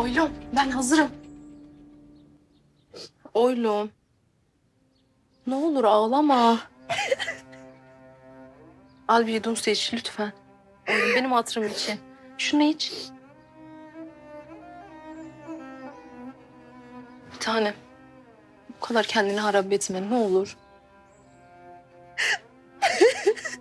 Oylum ben hazırım. Oylum. Ne olur ağlama. Al bir yudum su iç lütfen. Oylum benim hatırım için. Şunu iç. Bir tanem. Bu kadar kendini harap etme ne olur.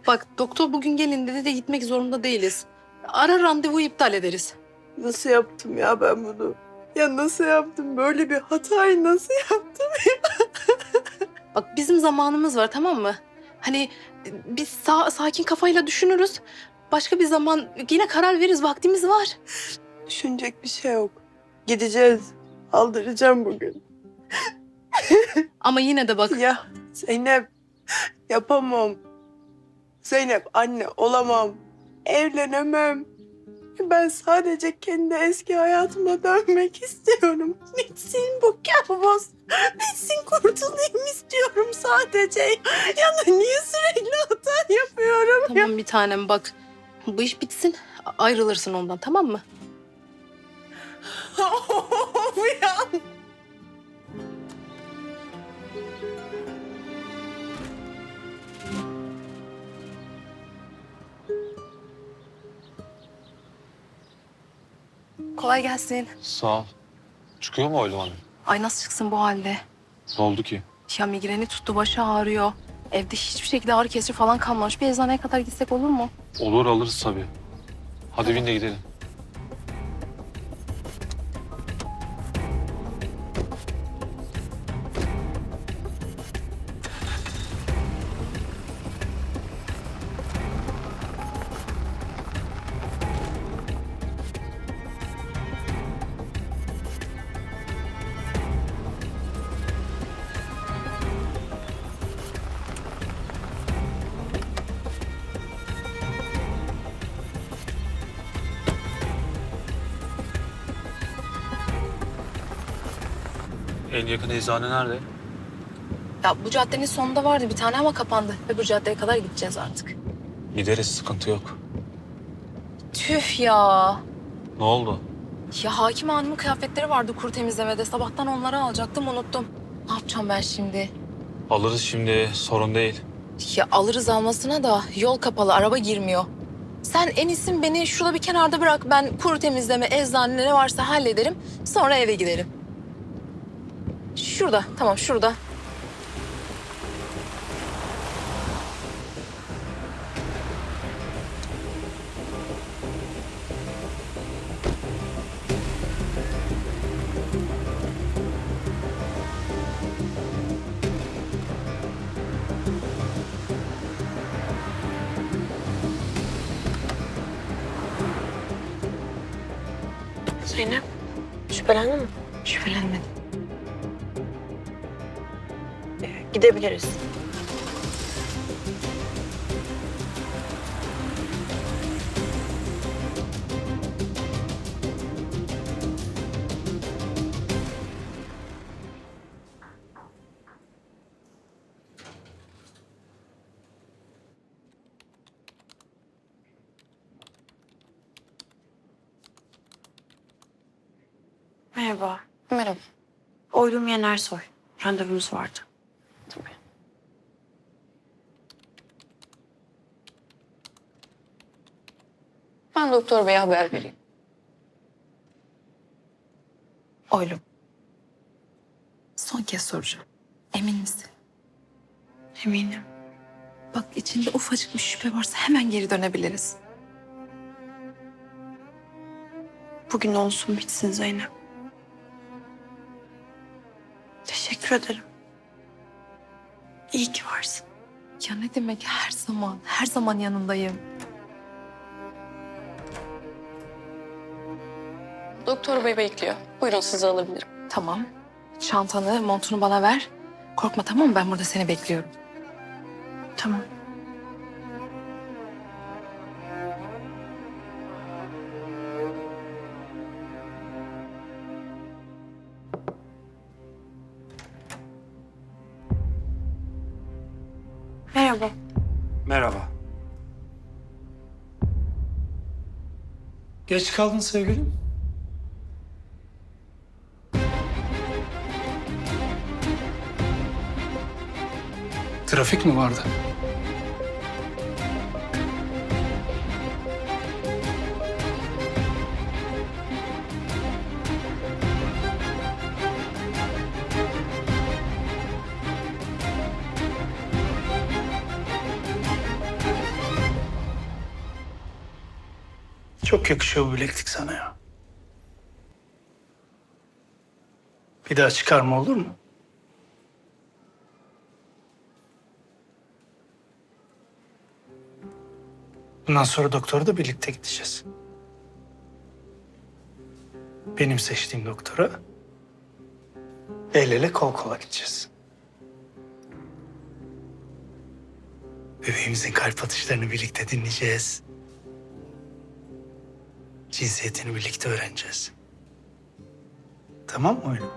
Bak doktor bugün gelin dedi de gitmek zorunda değiliz. Ara randevu iptal ederiz. Nasıl yaptım ya ben bunu? Ya nasıl yaptım? Böyle bir hatayı nasıl yaptım? Bak bizim zamanımız var tamam mı? Hani e, biz sa- sakin kafayla düşünürüz. Başka bir zaman yine karar veririz. Vaktimiz var. Düşünecek bir şey yok. Gideceğiz. Aldıracağım bugün. Ama yine de bak Ya Zeynep yapamam. Zeynep anne olamam. Evlenemem. Ben sadece kendi eski hayatıma dönmek istiyorum. Bitsin bu kabus. Bitsin kurtulayım istiyorum sadece. Ya da niye sürekli hata yapıyorum ya? tamam bir tanem bak. Bu iş bitsin. a- Ayrılırsın ondan tamam mı? Of ya. Kolay gelsin. Sağ ol. Çıkıyor mu Oylum Hanım? Ay nasıl çıksın bu halde? Ne oldu ki? Ya migreni tuttu başı ağrıyor. Evde hiçbir şekilde ağrı kesici falan kalmamış. Bir eczaneye kadar gitsek olur mu? Olur alırız tabii. Hadi bin de gidelim. En yakın eczane nerede? Ya bu caddenin sonunda vardı bir tane ama kapandı. Öbür caddeye kadar gideceğiz artık. Gideriz sıkıntı yok. Tüh ya. Ne oldu? Ya hakim hanımın kıyafetleri vardı kuru temizlemede. Sabahtan onları alacaktım unuttum. Ne yapacağım ben şimdi? Alırız şimdi sorun değil. Ya alırız almasına da yol kapalı araba girmiyor. Sen en iyisi beni şurada bir kenarda bırak. Ben kuru temizleme, eczane ne varsa hallederim. Sonra eve giderim. Şurada tamam şurada. Zeynep şüphelendin mi? Şüphelenmedim. Gidebiliriz. Merhaba. Merhaba. Oylum Yenersoy. Randevumuz vardı. Ben doktor beye haber vereyim. Oylum. Son kez soracağım. Emin misin? Eminim. Bak içinde ufacık bir şüphe varsa hemen geri dönebiliriz. Bugün olsun bitsin Zeynep. Teşekkür ederim. İyi ki varsın. Ya ne demek her zaman, her zaman yanındayım. Doktor bey bekliyor. Buyurun sizi alabilirim. Tamam. Çantanı, montunu bana ver. Korkma tamam mı? Ben burada seni bekliyorum. Tamam. Merhaba. Merhaba. Geç kaldın sevgilim. Trafik mi vardı? Çok yakışıyor bu bileklik sana ya. Bir daha çıkarma olur mu? Bundan sonra doktora da birlikte gideceğiz. Benim seçtiğim doktora el ele kol kola gideceğiz. Bebeğimizin kalp atışlarını birlikte dinleyeceğiz. Cinsiyetini birlikte öğreneceğiz. Tamam mı oğlum?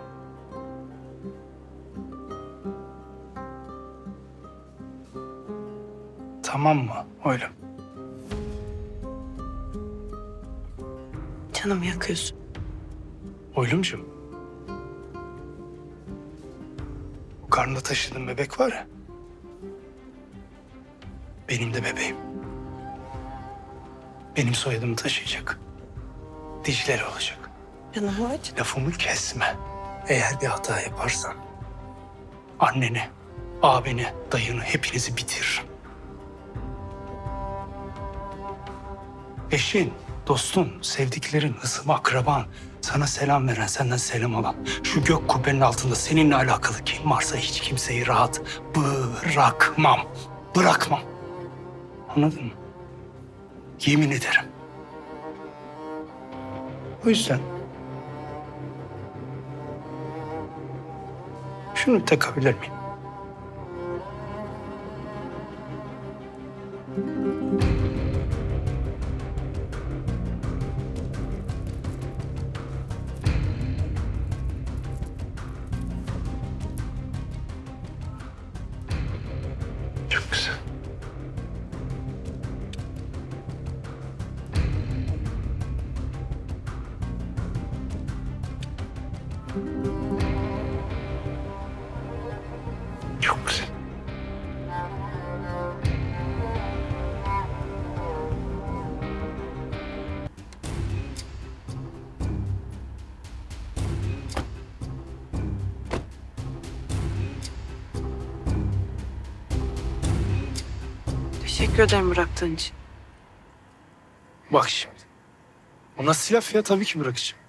Tamam mı oğlum? Canımı yakıyorsun. Oylumcuğum. Bu karnında taşıdığın bebek var ya. Benim de bebeğim. Benim soyadımı taşıyacak. Dicle'li olacak. Canımı aç. Lafımı kesme. Eğer bir hata yaparsan anneni, abini, dayını hepinizi bitiririm. Eşin, dostun, sevdiklerin, hısım, akraban, sana selam veren, senden selam alan, şu gök kubbenin altında seninle alakalı kim varsa hiç kimseyi rahat bırakmam. Bırakmam. Anladın mı? Yemin ederim. O yüzden şunu takabilir miyim? Teşekkür ederim bıraktığın için. Bak şimdi. O nasıl laf ya? Tabii ki bırakacağım.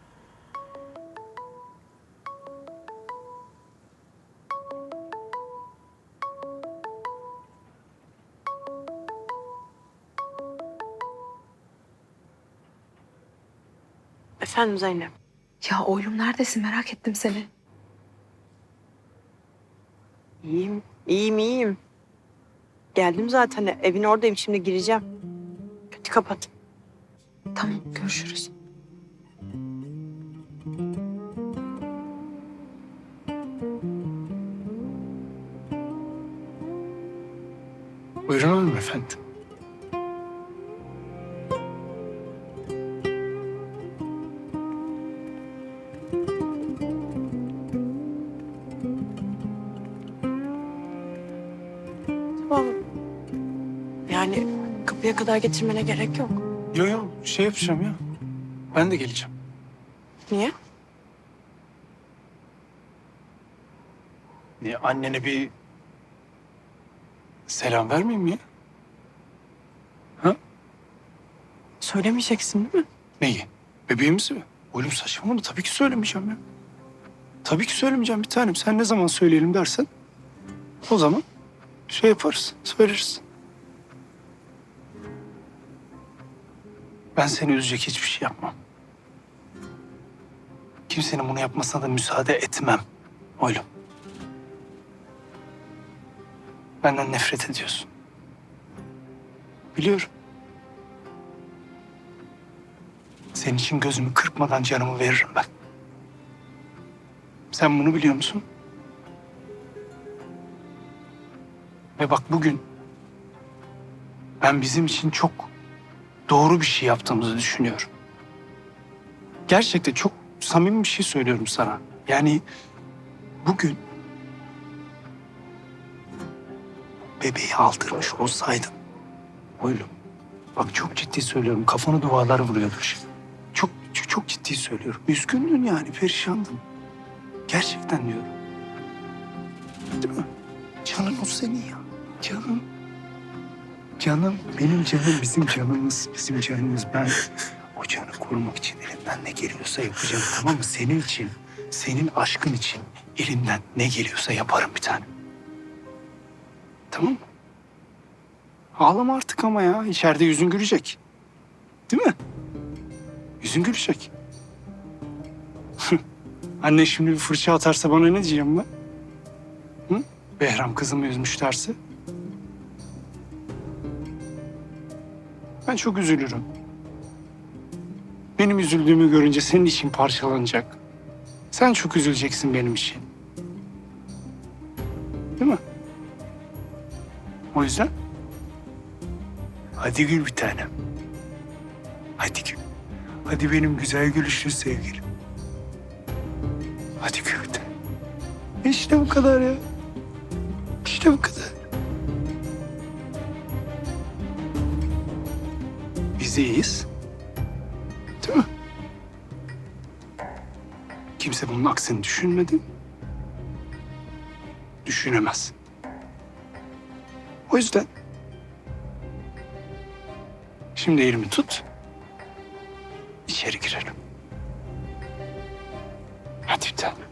Efendim Zeynep. Ya oğlum neredesin merak ettim seni. Geldim zaten. Evin oradayım. Şimdi gireceğim. Hadi kapat. Tamam görüşürüz. Buyurun hanımefendi. Tamam. Yani kapıya kadar getirmene gerek yok. Yo yo şey yapacağım ya. Ben de geleceğim. Niye? Niye annene bir selam vermeyeyim mi ya? Söylemeyeceksin değil mi? Neyi? Bebeğimizi mi? Oğlum saçmalama tabii ki söylemeyeceğim ya. Tabii ki söylemeyeceğim bir tanem. Sen ne zaman söyleyelim dersen o zaman şey yaparız, söyleriz. Ben seni üzecek hiçbir şey yapmam. Kimsenin bunu yapmasına da müsaade etmem. Oğlum. Benden nefret ediyorsun. Biliyorum. Senin için gözümü kırpmadan canımı veririm ben. Sen bunu biliyor musun? Ve bak bugün ben bizim için çok doğru bir şey yaptığımızı düşünüyorum. Gerçekten çok samimi bir şey söylüyorum sana. Yani bugün bebeği aldırmış olsaydın. Oğlum bak çok ciddi söylüyorum kafanı duvarlara vuruyordur şimdi. Çok, çok, çok ciddi söylüyorum. Üzgündün yani perişandın. Gerçekten diyorum. Değil mi? Canın o senin ya. Canım. Canım, benim canım bizim canımız, bizim canımız. Ben o canı korumak için elimden ne geliyorsa yapacağım tamam mı? Senin için, senin aşkın için elimden ne geliyorsa yaparım bir tane. Tamam mı? Ağlama artık ama ya. İçeride yüzün gülecek. Değil mi? Yüzün gülecek. Anne şimdi bir fırça atarsa bana ne diyeceğim ben? Hı? Behram kızımı üzmüş derse. Ben çok üzülürüm. Benim üzüldüğümü görünce senin için parçalanacak. Sen çok üzüleceksin benim için. Değil mi? O yüzden hadi gül bir tanem. Hadi gül. Hadi benim güzel gülüşlü sevgilim. Hadi gül bir tanem. İşte bu kadar ya. İşte bu kadar. Biz iyiyiz. Değil mi? Kimse bunun aksini düşünmedi. Düşünemez. O yüzden şimdi elimi tut. İçeri girelim. Hadi bir tanem.